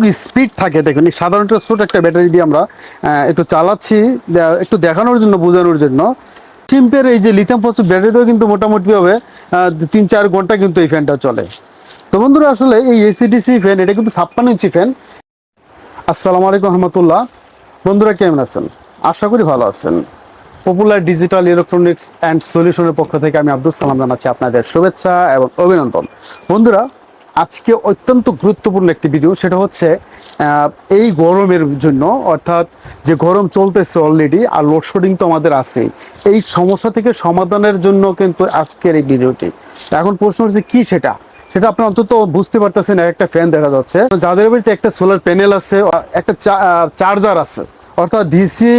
কতটুকু স্পিড থাকে, দেখুন। এই সাধারণত ছোট একটা ব্যাটারি দিয়ে আমরা একটু চালাচ্ছি একটু দেখানোর জন্য, বোঝানোর জন্য। টিম্পের এই যে লিথিয়াম ফসফেট ব্যাটারিতেও কিন্তু মোটামুটিভাবে তিন চার ঘণ্টা কিন্তু এই ফ্যানটা চলে। তো বন্ধুরা, আসলে এই এসিডিসি ফ্যান এটা কিন্তু ছাপ্পান্ন ইঞ্চি ফ্যান আসসালামু আলাইকুম রহমতুল্লাহ। বন্ধুরা, কেমন আছেন? আশা করি ভালো আছেন। পপুলার ডিজিটাল ইলেকট্রনিক্স অ্যান্ড সলিউশনের পক্ষ থেকে আমি আব্দুল সালাম জানাচ্ছি আপনাদের শুভেচ্ছা এবং অভিনন্দন। বন্ধুরা আজকে অত্যন্ত গুরুত্বপূর্ণ একটি ভিডিও সেটা হচ্ছে এই গরমের জন্য, অর্থাৎ যে গরম চলতেছে অলরেডি আর লোডশেডিং তো আমাদের আছেই। এই সমস্যা থেকে সমাধানের জন্য কিন্তু আজকের এই ভিডিওটি এখন প্রশ্ন হচ্ছে, কি সেটা? সেটা আপনি অন্তত বুঝতে পারতেছেন, একটা ফ্যান দেখা যাচ্ছে। যাদের বাড়িতে একটা সোলার প্যানেল আছে একটা চার্জার আছে, অর্থাৎ ডিসি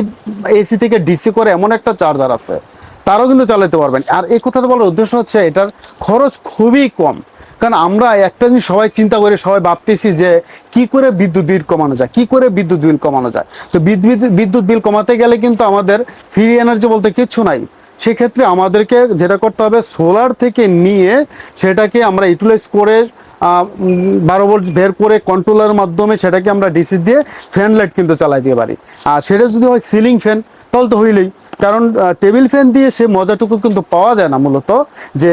এসি থেকে ডিসি করে এমন একটা চার্জার আছে, তারও কিন্তু চালাতে পারবেন। আর এই কথাটা বলার উদ্দেশ্য হচ্ছে, এটার খরচ খুবই কম। কারণ আমরা একটা জিনিস সবাই চিন্তা করে, সবাই ভাবতেছি যে কি করে বিদ্যুৎ বিল কমানো যায়, কি করে বিদ্যুৎ বিল কমানো যায়। তো বিদ্যুৎ বিদ্যুৎ বিল কমাতে গেলে কিন্তু আমাদের ফ্রি এনার্জি বলতে কিচ্ছু নাই। সেক্ষেত্রে আমাদেরকে যেটা করতে হবে সোলার থেকে নিয়ে সেটাকে আমরা ইউটিলাইজ করে বারো ভোল্ট বের করে কন্ট্রোলার মাধ্যমে সেটাকে আমরা ডিসি দিয়ে ফ্যান লাইট কিন্তু চালাই দিতে পারি। আর সেটা যদি হয় সিলিং ফ্যান তাহলে তো হইলেই। কারণ টেবিল ফ্যান দিয়ে সে মজাটুকু কিন্তু পাওয়া যায় না মূলত যে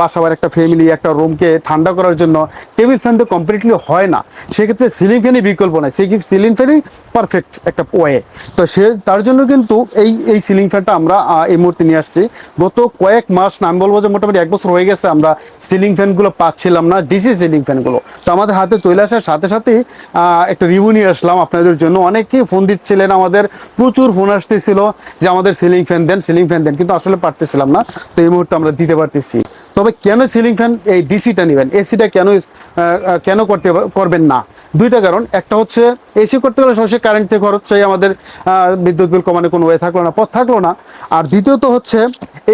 বাসাবার একটা ফ্যামিলি একটা রুমকে ঠান্ডা করার জন্য টেবিল ফ্যান তো কমপ্লিটলি হয় না। সেক্ষেত্রে সিলিং ফ্যানই বিকল্প নয় সেই সিলিং ফ্যানই পারফেক্ট একটা ওয়ে তো সে, তার জন্য কিন্তু এই এই সিলিং ফ্যানটা আমরা এই মুহূর্তে নিয়ে আসছি। গত কয়েক মাস না, আমি বলব যে মোটামুটি এক বছর হয়ে গেছে আমরা সিলিং ফ্যানগুলো পাচ্ছিলাম না। ডিসি সিলিং ফ্যানগুলো তো আমাদের হাতে চলে আসার সাথে আহ, একটা রিভিউ নিয়ে আসলাম আপনাদের জন্য। অনেকেই ফোন দিচ্ছিলেন আমাদের প্রচুর ফোন আসতেছিল যে আমাদের সিলিং ফ্যান দেন সিলিং ফ্যান দেন কিন্তু আসলে পারতেছিলাম না। তো এই মুহূর্তে আমরা দিতে পারতেছি। তবে কেন সিলিং ফ্যান এই ডিসিটা নেবেন? এসিটা কেন কেন করতে করবেন না? দুইটা কারণ। একটা হচ্ছে এসি করতে গেলে সরাসরি কারেন্ট থেকে খরচ চাই আমাদের বিদ্যুৎ বিল কমানো কোনো ওয়ে থাকল না পথ থাকল না। আর দ্বিতীয়ত হচ্ছে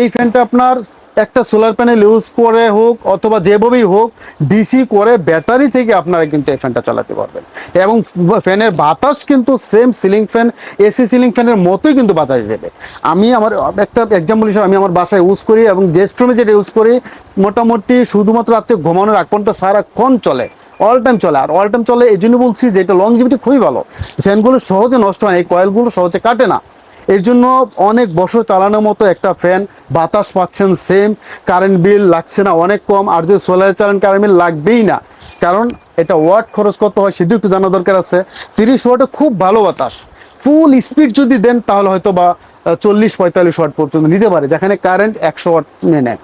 এই ফ্যানটা আপনার একটা সোলার প্যানেল ইউজ করে হোক অথবা যেভাবেই হোক ডিসি করে ব্যাটারি থেকে আপনারা কিন্তু এই ফ্যানটা চালাতে পারবেন। এবং ফ্যানের বাতাস কিন্তু same ceiling fan AC ceiling ফ্যানের মতোই কিন্তু বাতাস দেবে। আমি আমার, একটা এক্সাম্পল হিসেবে আমি আমার বাসায় ইউজ করি এবং গেস্ট রুমে যেটা ইউজ করি, মোটামুটি শুধুমাত্র রাত্রে ঘুমানোর আগ পর্যন্ত সারাক্ষণ চলে। অল টাইম চলে। আর অল টাইম চলে এই জন্য বলছি যে এটা লংজিভিটি খুবই ভালো। ফ্যানগুলো সহজে নষ্ট হয় না, এই কয়েলগুলো সহজে কাটে না। এর জন্য অনেক বছর চালানোর মতো একটা ফ্যান বাতাস পাচ্ছেন সেম কারেন্ট বিল লাগছে না, অনেক কম, আর যদি সোলারে চালান কারেন্ট বিল লাগবেই না। কারণ এটা ওয়াট খরচ করতে হয় সেটাও একটু জানা দরকার আছে। তিরিশ ওয়াটে খুব ভালো বাতাস। ফুল স্পিড যদি দেন তাহলে হয়তো বা চল্লিশ পঁয়তাল্লিশ ওয়াট পর্যন্ত নিতে পারে, যেখানে কারেন্ট একশো ওয়াট নেয়।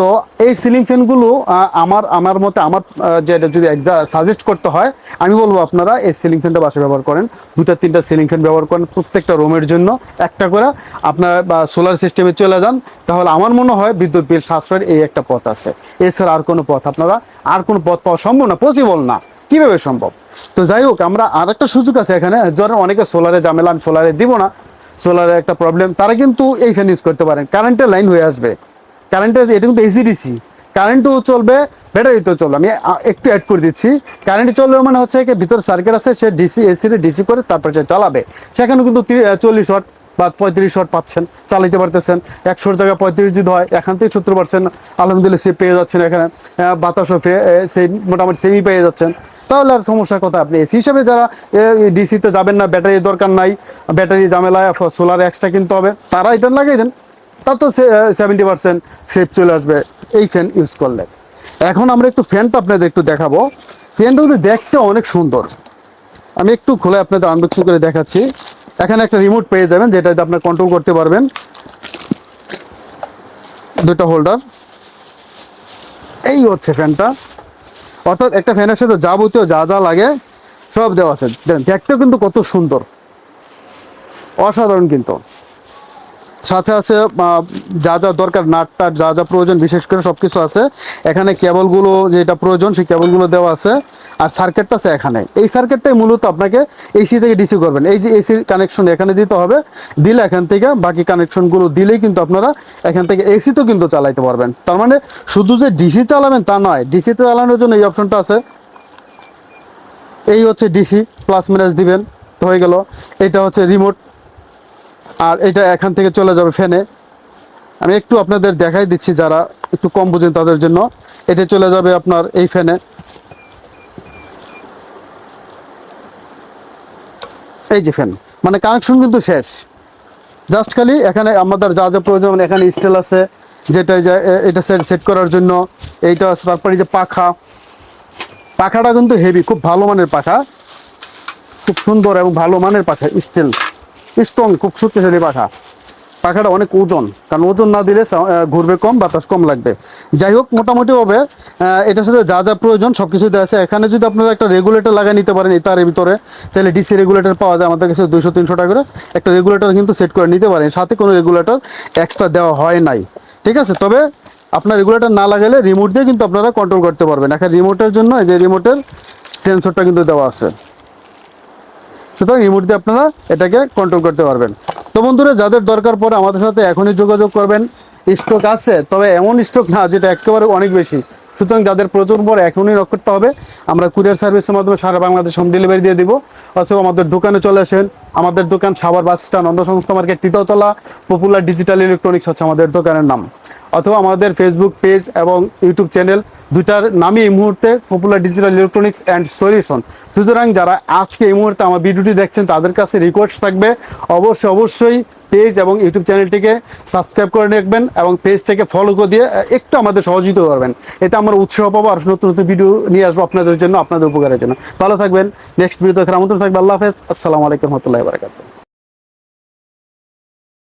তো এই সিলিং ফ্যানগুলো আমার আমার মতে আমার যেটা যদি সাজেস্ট করতে হয়, আমি বলব আপনারা এই সিলিং ফ্যানটা বাসায় ব্যবহার করেন। দুটা তিনটা সিলিং ফ্যান ব্যবহার করেন প্রত্যেকটা রুমের জন্য। একটা করে আপনারা, বা সোলার সিস্টেমে চলে যান, তাহলে আমার মনে হয় বিদ্যুৎ বিল সাশ্রয়ের এই একটা পথ আছে। এছাড়া আর কোনো পথ আপনারা, আর কোনো পথ পাওয়া সম্ভব না পসিবল না। কীভাবে সম্ভব? তো যাই হোক, আমরা আর একটা সুযোগ আছে এখানে ধরেন অনেকে সোলারে ঝামেলা, আমি সোলারে দিব না। সোলারে একটা প্রবলেম তারা কিন্তু এই ফ্যান ইউজ করতে পারেন। কারেন্টের লাইন হয়ে আসবে। কারেন্টের এটা কিন্তু এসিডিসি কারেন্টও চলবে ব্যাটারিতেও চলবে। আমি একটু অ্যাড করে দিচ্ছি। কারেন্ট চলবে মানে হচ্ছে কি ভিতরে সার্কিট আছে সে ডিসি এসিতে ডিসি করে তারপরে সে চালাবে। সেখানে কিন্তু চল্লিশ ওয়াট বা পঁয়ত্রিশ ওয়াট পাচ্ছেন চালাইতে পারতেছেন। একশোর জায়গায় পঁয়ত্রিশ যদি হয় এখান থেকে সত্তর পার্সেন্ট আলহামদুলিল্লাহ সে পেয়ে যাচ্ছেন এখানে। আহ, বাতাসও সেই মোটামুটি সেমি পেয়ে যাচ্ছেন। তাহলে আর সমস্যার কথা আপনি এসি হিসাবে যারা ডিসিতে যাবেন না ব্যাটারি দরকার নাই। ব্যাটারি ঝামেলায় সোলার এক্সট্রা কিনতে হবে। তারা এটা লাগাই দেন। তা তো সেভেন্টি পার্সেন্ট সেফ চলে আসবে। এই ফ্যান ইউজ করলে। এখন আমরা একটু ফ্যানটা আপনাদের একটু দেখাবো। ফ্যানটা কিন্তু দেখতে অনেক সুন্দর। আমি একটু খুলে আপনাদের আনবক্সিং করে দেখাচ্ছি। এখানে একটা রিমোট পেয়ে যাবেন যেটাতে আপনার কন্ট্রোল করতে পারবেন। দুটো হোল্ডার এই হচ্ছে ফ্যানটা অর্থাৎ একটা ফ্যানের সাথে যাবতীয় যা যা লাগে, সব দেওয়া আছে। দেখতেও কিন্তু কত সুন্দর। অসাধারণ কিন্তু। সাথে আছে যা যা দরকার, নাট টাট যা যা প্রয়োজন, বিশেষ করে সব কিছু আছে। এখানে কেবলগুলো যেটা প্রয়োজন, সেই কেবলগুলো দেওয়া আছে। আর সার্কিটটা আছে এখানে। এই সার্কিটটাই মূলত আপনাকে এসি থেকে ডিসি করবেন। এই যে এসির কানেকশন এখানে দিতে হবে। দিলে এখান থেকে বাকি কানেকশনগুলো দিলেই কিন্তু আপনারা এখান থেকে এসি তো কিন্তু চালাইতে পারবেন। তার মানে শুধু যে ডিসি চালাবেন তা নয় ডিসিতে চালানোর জন্য এই অপশনটা আছে। এই হচ্ছে ডিসি প্লাস মাইনাস দিবেন। তো হয়ে গেল। এটা হচ্ছে রিমোট আর এটা এখান থেকে চলে যাবে ফ্যানে। আমি একটু আপনাদের দেখাই দিচ্ছি যারা একটু কম বুঝেন তাদের জন্য। এটা চলে যাবে আপনার এই ফ্যানে। এই যে ফ্যান। মানে কানেকশন কিন্তু শেষ। জাস্ট খালি এখানে আমাদের যা যা প্রয়োজন মানে এখানে স্টেল আছে, যেটা এটা সেট সেট করার জন্য। এইটা তারপরে যে পাখা। পাখাটা কিন্তু হেভি খুব ভালো মানের পাখা। খুব সুন্দর এবং ভালো মানের পাখা স্টিল স্ট্রং খুব শক্তিশালী পাখা। পাখাটা অনেক ওজন, কারণ ওজন না দিলে ঘুরবে কম, বাতাস কম লাগবে। যাই হোক, মোটামুটিভাবে এটার সাথে যা যা প্রয়োজন সব কিছু দেওয়া আছে। এখানে যদি আপনারা একটা রেগুলেটর লাগিয়ে নিতে পারেন তার ভিতরে, তাহলে ডিসি রেগুলেটর পাওয়া যায় আমাদের কাছে দুশো তিনশো টাকা করে। একটা রেগুলেটর কিন্তু সেট করে নিতে পারেন। সাথে কোনো রেগুলেটর এক্সট্রা দেওয়া হয় নাই। ঠিক আছে? তবে আপনার রেগুলেটর না লাগালে রিমোট দিয়ে কিন্তু আপনারা কন্ট্রোল করতে পারবেন। এখন রিমোটের জন্য এই যে রিমোটের সেন্সরটা কিন্তু দেওয়া আছে। সুতরাং রিমোট দিয়ে আপনারা এটাকে কন্ট্রোল করতে পারবেন। তো বন্ধুরা, যাদের দরকার পড়ে আমাদের সাথে এখনই যোগাযোগ করবেন। স্টক আছে, তবে এমন স্টক না যেটা একেবারে অনেক বেশি। সুতরাং যাদের প্রচুর পর এখনই নক করতে হবে, আমরা কুরিয়ার সার্ভিসের মাধ্যমে সারা বাংলাদেশ হোম ডেলিভারি দিয়ে দিব। অথবা আমাদের দোকানে চলে আসেন। আমাদের দোকান সাভার বাস স্ট্যান্ড অন্ধ সংস্থা মার্কেট তৃতীয়তলা পপুলার ডিজিটাল ইলেকট্রনিক্স হচ্ছে আমাদের দোকানের নাম। অথবা আমাদের ফেসবুক পেজ এবং ইউটিউব চ্যানেল দুটার নামই এই মুহূর্তে popular digital electronics and solution সুতরাং যারা আজকে এই মুহূর্তে আমার ভিডিওটি দেখছেন, তাদের কাছে রিকোয়েস্ট থাকবে, অবশ্যই অবশ্যই পেজ এবং ইউটিউব চ্যানেলটিকে সাবস্ক্রাইব করে রাখবেন এবং পেজটাকে ফলো করে দিয়ে একটু আমাদের সহযোগিতা করবেন। এতে আমরা উৎসাহ পাবো আর নতুন নতুন ভিডিও নিয়ে আসব আপনাদের জন্য, আপনাদের উপকারের জন্য। ভালো থাকবেন নেক্সট ভিডিও দেখার আমন্ত্রণ থাকবে। আল্লাহ হাফেজ। আসসালামু আলাইকুম রহমতুল্লাহ বারকাতুহ।